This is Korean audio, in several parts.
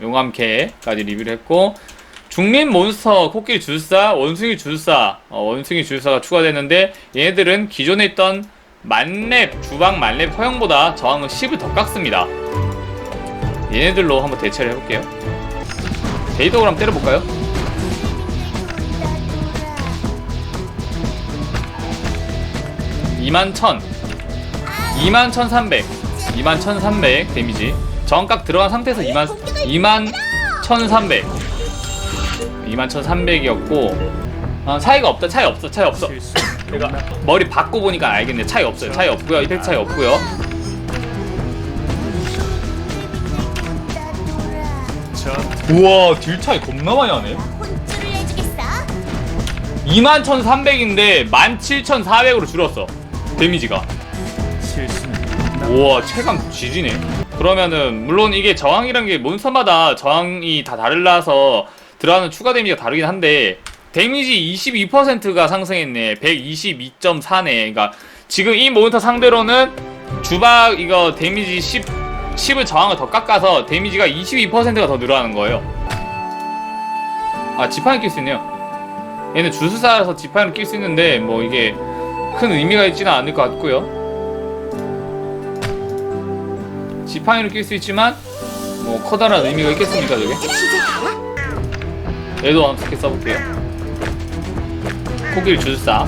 용암개까지 리뷰를 했고 중립 몬스터 코끼리 줄사 원숭이 줄사 어, 원숭이 줄사가 추가됐는데 얘네들은 기존에 있던 만렙 주방 만렙 허용보다 저항은 10을 더 깎습니다. 얘네들로 한번 대체를 해볼게요. 데이터그램 때려볼까요? 2만 1000 2만 1300 2만 1300 데미지. 저항각 들어간 상태에서 2만 2만 1300 2만 1300이었고 아, 차이가 없다 차이 없어 차이 없어. 내가 머리 받고 보니까 알겠네. 차이 없어요 차이 없고요. 이펙트 차이 없고요. 우와 딜 차이 겁나 많이 하네. 혼쭐을 내주겠어. 21,300인데 17,400으로 줄었어 데미지가. 우와 체감 지지네 그러면은 물론 이게 저항이란 게 몬스터마다 저항이 다 달라서 들어가는 추가 데미지가 다르긴 한데 데미지 22%가 상승했네. 122.4네. 그러니까 지금 이 몬스터 상대로는 주박 이거 데미지 10 10을 저항을 더 깎아서 데미지가 22%가 더 늘어나는 거예요. 아 지팡이 낄 수 있네요. 얘는 주술사라서 지팡이를 낄 수 있는데 뭐 이게 큰 의미가 있지는 않을 것 같고요 지팡이를 낄수 있지만 뭐 커다란 의미가 있겠습니까 저게. 얘도 스킬 써볼게요 코끼리 주술사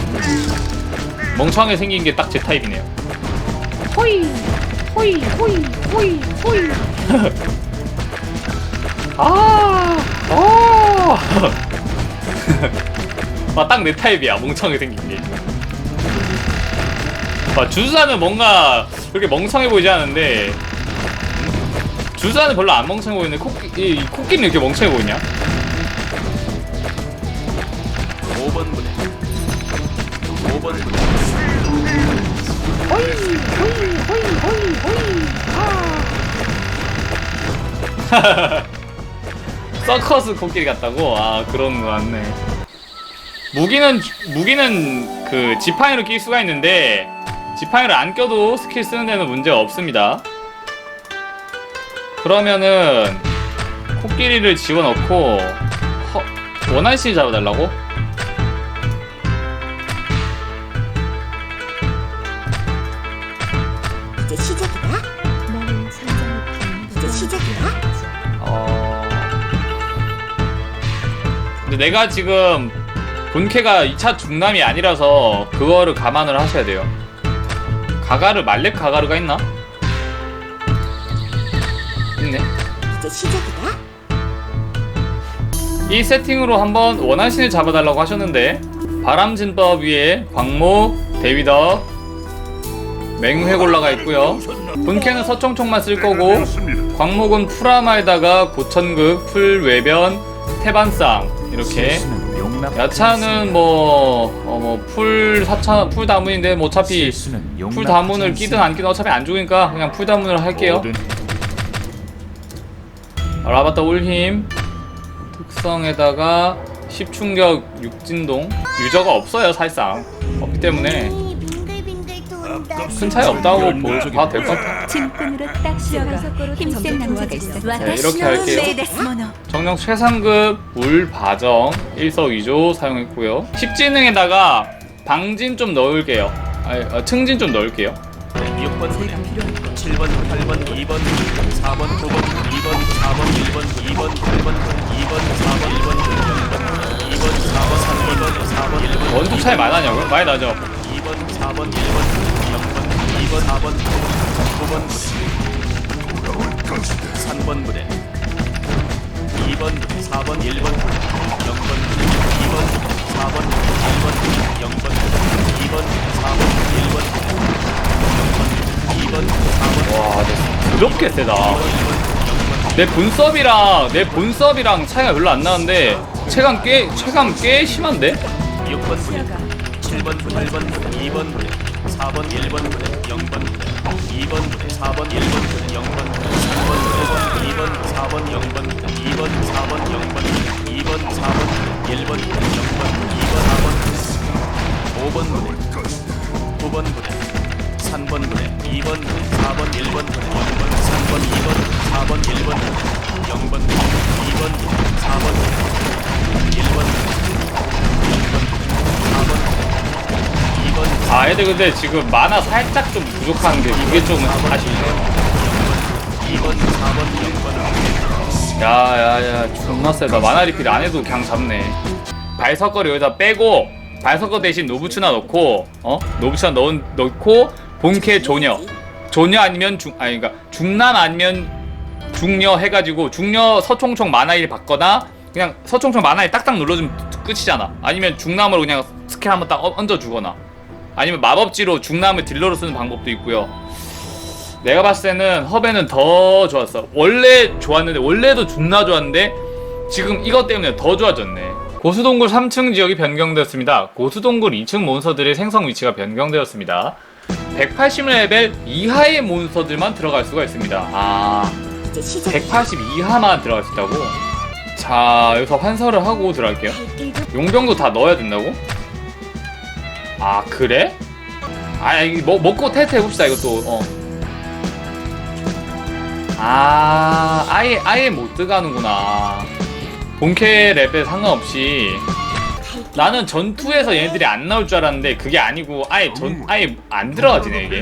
멍청하게 생긴 게 딱 제 타입이네요 호이, 호이, 호이, 호이, 호이. 아, 아, 아, 딱 내 타입이야. 멍청하게 생긴 게. 아, 주사는 뭔가 그렇게 멍청해 보이지 않은데 주사는 별로 안 멍청해 보이는데 코끼, 이, 이 코끼리는 이렇게 멍청해 보이냐? 5번 부대 5번 부대 호이, 호이, 호이, 호이, 호이. 아. 서커스 코끼리 같다고? 아 그런 거 같네. 무기는 무기는 그 지팡이로 낄 수가 있는데 지팡이를 안 껴도 스킬 쓰는 데는 문제가 없습니다. 그러면은 코끼리를 집어넣고 허, 원한씨 잡아달라고? 이제 시작이다. 이제 시작이야. 어... 근데 내가 지금 본캐가 2차 중남이 아니라서 그거를 감안을 하셔야 돼요. 가가르 말렙 가가르가 있나? 이제 시작이다. 이 세팅으로 한번 원하신을 잡아달라고 하셨는데 바람진법 위에 광목, 대위덕, 맹회골라가 있고요. 본캐는 서총총만 쓸 거고 광목은 풀아마에다가 고천극, 풀외변, 태반쌍 이렇게 야차는 뭐, 어, 뭐, 풀 사차, 풀 다문인데, 뭐, 어차피, 풀 다문을 끼든 안 끼든 어차피 안 죽으니까 그냥 풀 다문을 할게요. 아, 라바타 올힘, 특성에다가 10충격 육진동. 유저가 없어요, 사실상. 없기 때문에 이 빙글빙글 돈다. 큰 차이 없다고 보- 봐도 될것 같아. 진끈으로 딱 씌어가 힘센 남자가 있어. 네, 이렇게 할게요. 정령 최상급 물 바정 일석이조 사용했고요. 10지능에다가 방진 좀 넣을게요. 아니, 어, 층진 좀 넣을게요. 6번 부대 7번 8번 2번 4번 9번 2번 4번 1번 2번 8번 2번 4번 1번 2번 4번 3번 4번 1번 원투 차이 많이 나냐고요? 많이 나죠? 2번 4번 1번 0번 2번 4번 9번 부대 3번 부대 2번 부대 4번 1번 부대 0번 2번 4번 1번 0번 2번 4번 1번 2번 4번 와, 네. 이렇게 세다. 내 본섭이랑 내 본섭이랑 차이가 별로 안 나는데 체감 꽤 체감 꽤 심한데? 6번 부대 7번 부대 8번 부대 2번 부대 4번 1번 부대 0번 부대 2번 부대 4번 1번 부대 0번 부대 3번 부대 2번 4번 0번 부대 2번 4번 0번 부대 2번 4번 1번 부대 0번 2번 4번 5번 부대 9번 부대 3번 부대, 2번 부대, 4번 1번 부대, 1번, 3번 2번, 4번 1번 부대, 0번 부대, 2번 부대, 4번 부대, 1번 부대, 1번 부대, 4번 부대, 2번 아 애들 근데 지금 만화 살짝 좀 부족한 게 그게 좀 아쉽네요 2번, 4번, 1번 야야야 존나 세다 만화 리필 안 해도 그냥 잡네 발석거리 여기다 빼고 발석거 대신 노부츠나 넣고 어? 노부츠나 넣은, 넣고 본캐 조녀 조녀 아니면 중 아니 그니까 중남 아니면 중녀 해가지고 중녀 서총총 만화일 받거나 그냥 서총총 만화일 딱딱 눌러주면 끝이잖아 아니면 중남으로 그냥 스킬 한번 딱 얹- 얹어 주거나 아니면 마법지로 중남을 딜러로 쓰는 방법도 있고요 내가 봤을 때는 허베는 더 좋았어. 원래 좋았는데 원래도 존나 좋았는데 지금 이것 때문에 더 좋아졌네. 고수동굴 3층 지역이 변경되었습니다. 고수동굴 2층 몬스터들의 생성 위치가 변경되었습니다. 180레벨 이하의 몬스터들만 들어갈 수가 있습니다. 아, 이제 시작이야. 180 이하만 들어갈 수 있다고? 자, 여기서 환설을 하고 들어갈게요. 용병도 다 넣어야 된다고? 아 그래? 아 먹, 먹고 테스트 해봅시다 이것도 어. 아 아예 아예 못 들어가는구나 본캐 레벨 상관없이. 나는 전투에서 얘네들이 안 나올 줄 알았는데 그게 아니고 아예 전 아예 안 들어가지네 이게.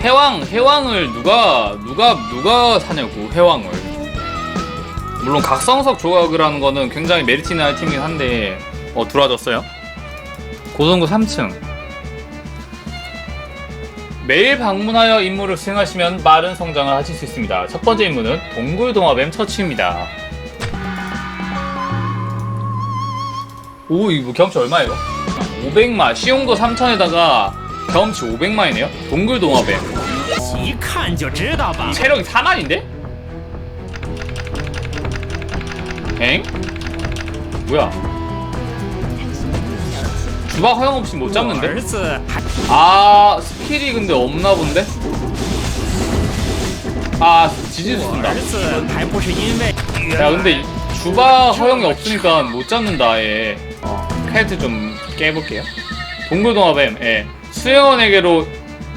해왕 해왕을 누가 누가 누가 사냐고 해왕을. 물론 각성석 조각을 하는 거는 굉장히 메리트 있는 아이템이긴 한데. 어 들어와졌어요? 고성구 3층. 매일 방문하여 임무를 수행하시면 빠른 성장을 하실 수 있습니다. 첫 번째 임무는 동굴 동화뱀 처치입니다 오 이거 경치 얼마예요? 500마 쉬운 거 3천에다가 경치 500마이네요? 동굴 동화배 체력이 4만인데? 엥? 뭐야 주방 허용 없이 못 잡는데? 아 스킬이 근데 없나 본데? 아 지진수 쓴다 야 근데 주바 허용이 없으니까 못 잡는다 얘 어, 캐트 좀 깨볼게요 동굴동화뱀 예. 수행원에게로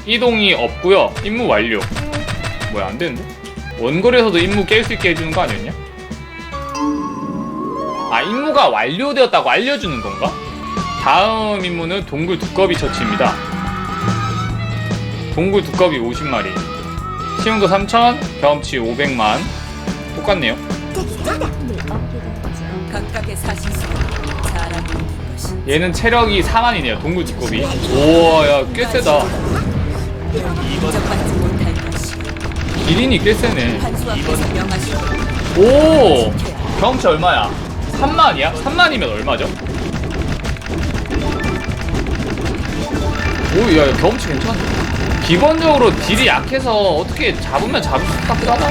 이동이 없고요 임무 완료 뭐야 안 되는데? 원거리에서도 임무 깰 수 있게 해주는 거 아니었냐? 아 임무가 완료되었다고 알려주는 건가? 다음 임무는 동굴 두꺼비 처치입니다 동굴 두꺼비 50마리 쉬운 거3,000 경험치 500만 똑같네요. 각각의 것이 얘는 체력이 4만이네요 동굴 두꺼비 우와 야꽤 세다 인정받지 못할 것이 기린이 꽤 세네 판수 앞에서 명하시오 오 경험치 얼마야? 3만이야? 3만이면 얼마죠? 오야 경험치 괜찮네 기본적으로 딜이 약해서 어떻게 잡으면 잡을 수 같기도 하다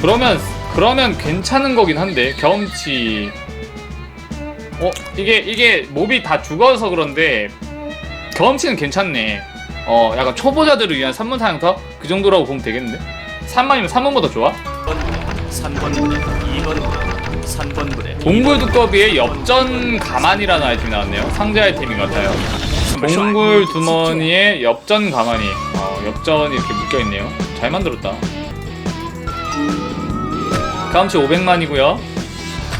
그러면 그러면 괜찮은 거긴 한데 경험치 어 이게 이게 몹이 다 죽어서 그런데 경험치는 괜찮네. 어, 약간 초보자들을 위한 3문 사양터 그 정도라고 보면 되겠는데? 3만이면 3문보다 좋아? 3번 부대 2번 부대 3번 부대 동굴 두꺼비의 엽전 가만이라는 아이템이 나왔네요. 상대 아이템인 것 같아요. 동굴 두머니에 엽전 가만이. 어, 엽전이 이렇게 묶여있네요. 잘 만들었다. 경험치 500만이고요.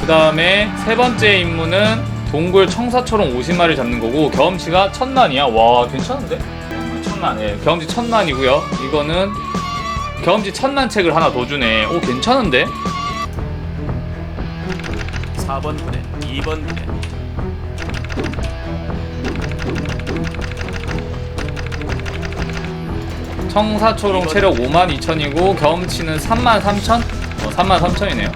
그 다음에 세 번째 임무는 동굴 청사초롱 50마리 잡는 거고 경험치가 1000만이야. 와 괜찮은데? 천만, 예. 경험치 1000만이고요. 이거는 경험치 1000만 책을 하나 더 주네. 오 괜찮은데? 4번 부대 2번 부대 청사초롱 체력 52,000이고 경험치는 33,000? 어, 33,000이네요.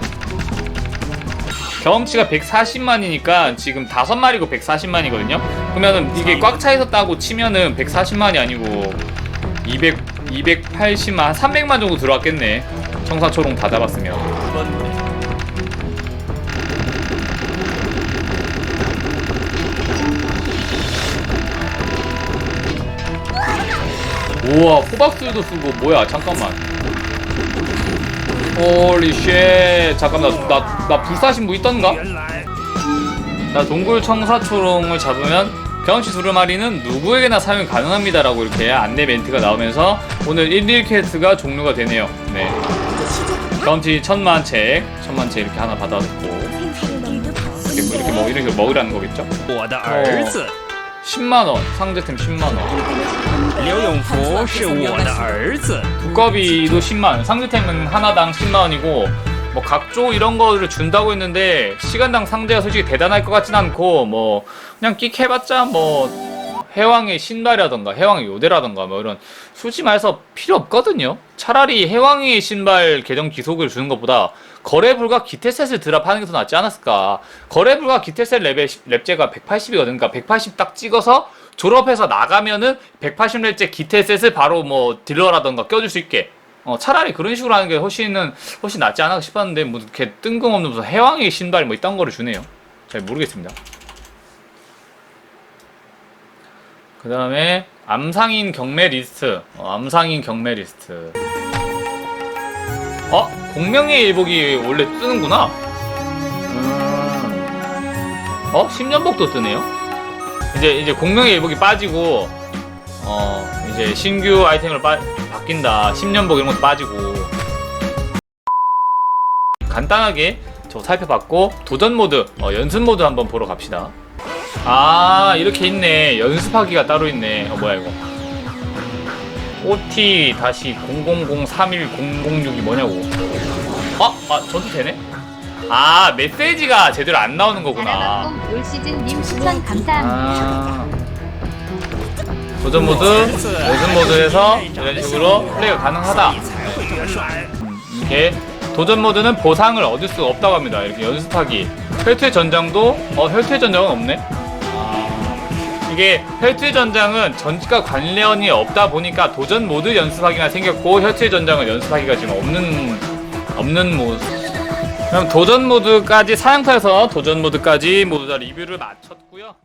경험치가 140만이니까 지금 5마리고 140만이거든요. 그러면은 이게 꽉 차 있었다고 치면은 140만이 아니고 200 280만 한 300만 정도 들어왔겠네. 청사초롱 다 잡았으면. 2번 부대 우와 호박술도 쓰고 뭐야 잠깐만 홀리 쉣 잠깐만 나나 불사신부 있던가? 자 동굴 청사초롱을 잡으면 경치 두루마리는 누구에게나 사용 가능합니다 라고 이렇게 안내 멘트가 나오면서 오늘 1일 퀘스트가 종료가 되네요 네 경치 천만 책 천만 책 이렇게 하나 받았고 이렇게 뭐 이렇게 먹으라는 거겠죠? 어. 10만 원 상대템 10만 원 刘永福是我的儿子。 두꺼비도 10만 원 상대템은 하나당 10만 원이고 뭐 각조 이런 거를 준다고 했는데 시간당 상대가 솔직히 대단할 것 같진 않고 뭐 그냥 끽 해봤자 뭐 해왕의 신발이라던가 해왕의 요대라던가 뭐 이런 솔직히 말해서 필요 없거든요 차라리 해왕의 신발 계정 기속을 주는 것보다 거래 불가 기태셋을 드랍하는 게 더 낫지 않았을까? 거래 불가 기태셋 레벨 랩제가 180이거든. 그러니까 180 딱 찍어서 졸업해서 나가면은 180렙째 기태셋을 바로 뭐 딜러라던가 껴줄 수 있게. 어, 차라리 그런 식으로 하는 게 훨씬은 훨씬 낫지 않을까 싶었는데 뭐 이렇게 뜬금없는 무슨 해왕의 신발 뭐 이딴 거를 주네요. 잘 모르겠습니다. 그 다음에 암상인 경매 리스트. 어, 암상인 경매 리스트. 어? 공명의 일복이 원래 뜨는구나. 음. 어? 10년복도 뜨네요? 이제 이제 공명의 일복이 빠지고 어 이제 신규 아이템으로 빠, 바뀐다. 10년복 이런 것도 빠지고. 간단하게 저 살펴봤고 도전 모드 어, 연습 모드 한번 보러 갑시다. 아 이렇게 있네. 연습하기가 따로 있네. 어 뭐야 이거 OT 다시 00031006이 뭐냐고. 아, 아 저도 되네? 아 메시지가 제대로 안 나오는 거구나. 올 시즌 님 추천 감사합니다. 아. 도전 모드 연습 모드에서 이런 식으로 플레이가 가능하다. 음, 이렇게 도전 모드는 보상을 얻을 수가 없다고 합니다. 이렇게 연습하기. 혈투의 전장도 어 혈투의 전장은 없네? 아, 이게 혈투의 전장은 전직과 관련이 없다 보니까 도전 모드 연습하기만 생겼고 혈투의 전장은 연습하기가 지금 없는 없는 모드 그럼 도전 모드까지 사양타에서 도전 모드까지 모두 다 리뷰를 마쳤고요